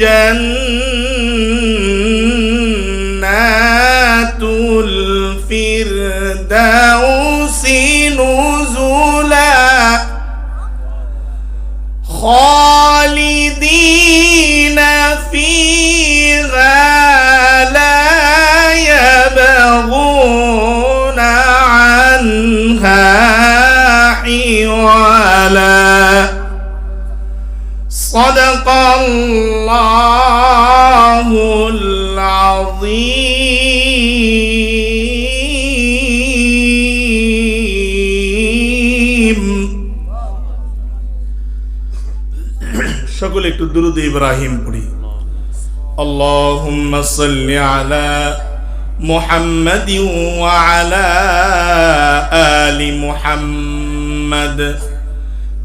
جنات الفردوس نزلا خالدين فيها لا يبغون عنها حولا. صدق الله العظيم সকলে একটু দুরুদ ইব্রাহিম পড়ি اللهم صل على محمد وعلى آل محمد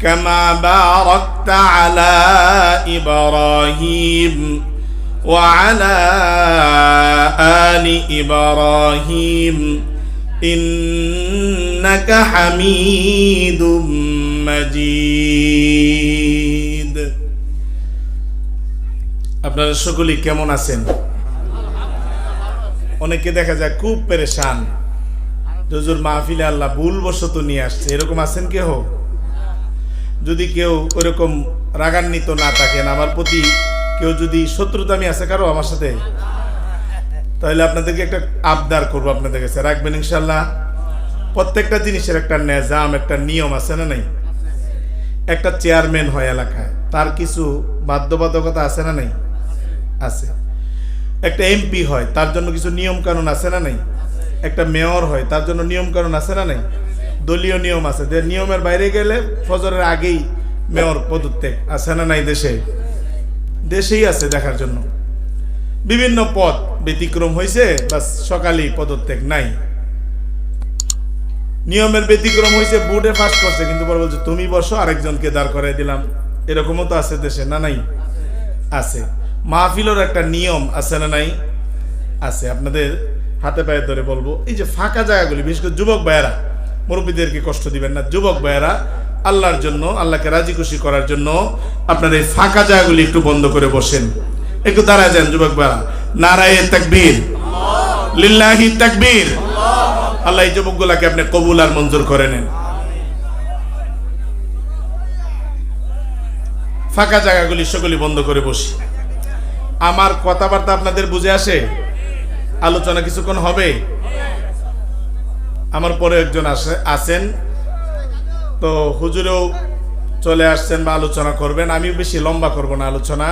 كما باركت على إبراهيم وعلى آل إبراهيم إنك حميد مجيد আপনারা সকলেই কেমন আছেন অনেকে দেখা যায় খুব পেরেশান জজুর মাহফিলে আল্লাহ ভুলবশত নিয়ে আসছে এরকম আছেন কেহ যদি কেউ ওইরকম রাগান্বিত না থাকেন, আমার প্রতি কেউ যদি শত্রুতামি আছে কারও আমার সাথে, তাহলে আপনাদেরকে একটা আবদার করব আপনাদের কাছে। রাখবেন ইনশাল্লাহ প্রত্যেকটা জিনিসের একটা নেজাম, একটা নিয়ম আছে না নাই? একটা চেয়ারম্যান হয় এলাকায়, তার কিছু বাধ্যবাধকতা আছে না নাই? আছে। একটা এমপি হয়, তার জন্য কিছু নিয়ম কানুন আছে না নাই? একটা মেয়র হয়, তার জন্য নিয়ম কানুন আছে না নাই? দলীয় নিয়ম আছে। যে নিয়মের বাইরে গেলে ফজরের আগেই মেয়র পদত্যাগ আছে না নাই দেশে? দেশেই আছে দেখার জন্য। বিভিন্ন পদ ব্যতিক্রম হয়েছে, বাস সকালেই পদত্যাগ নাই। নিয়মের ব্যতিক্রম হয়েছে বুটে পাস করছে, কিন্তু পরে বলছে, তুমি বসো, আরেকজনকে দাঁড় করাই দিলাম। এরকমও তো আছে দেশে, না নাই? আছে। মাহফিলের একটা নিয়ম আছে না নাই? আছে। আপনাদের হাতে পায়ে ধরে বলব, এই যে ফাঁকা জায়গাগুলি, বিশেষ করে যুবক ভাইয়েরা মুরব্বীদেরকে কষ্ট দিবেন না। যুবক ভাইয়েরা, আল্লাহর জন্য, আল্লাহকে রাজি খুশি করার জন্য আপনার এই ফাঁকা জায়গাগুলি একটু বন্ধ করে বসেন। একটু দাঁড়ায় যান যুবক ভাইয়েরা। নারায়ে তাকবীর। লিল্লাহি তাকবীর। আল্লাহ এই যুবকগুলাকে আপনি কবুল আর মঞ্জুর করে নেন। ফাঁকা জায়গাগুলি সকলি বন্ধ করে বসি। আমার কথাবার্তা আপনাদের বুঝে আসে? আলোচনা কিছুক্ষণ হবে? আমার পরে একজন আসে, আছেন। তো হুজুরেও চলে আসছেন বা আলোচনা করবেন। আমি বেশি লম্বা করব না আলোচনা।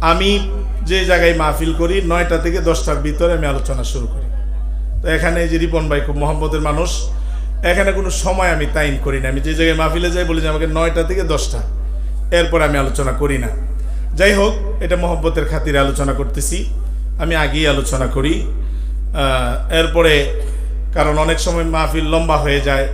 আমি যে জায়গায় মাহফিল করি, নয়টা থেকে দশটার ভিতরে আমি আলোচনা শুরু করি। তো এখানে যে রিপন ভাই খুব মহব্বতের মানুষ, এখানে কোনো সময় আমি তাইন করি না। আমি যে জায়গায় মাহফিলে যাই বলি যে আমাকে নয়টা থেকে দশটা। এরপর আমি আলোচনা করি না। যাই হোক, এটা মহব্বতের খাতিরে আলোচনা করতেছি। আমি আগেই আলোচনা করি। এরপরে কারণ অনেক সময় মাহফিল লম্বা হয়ে যায়।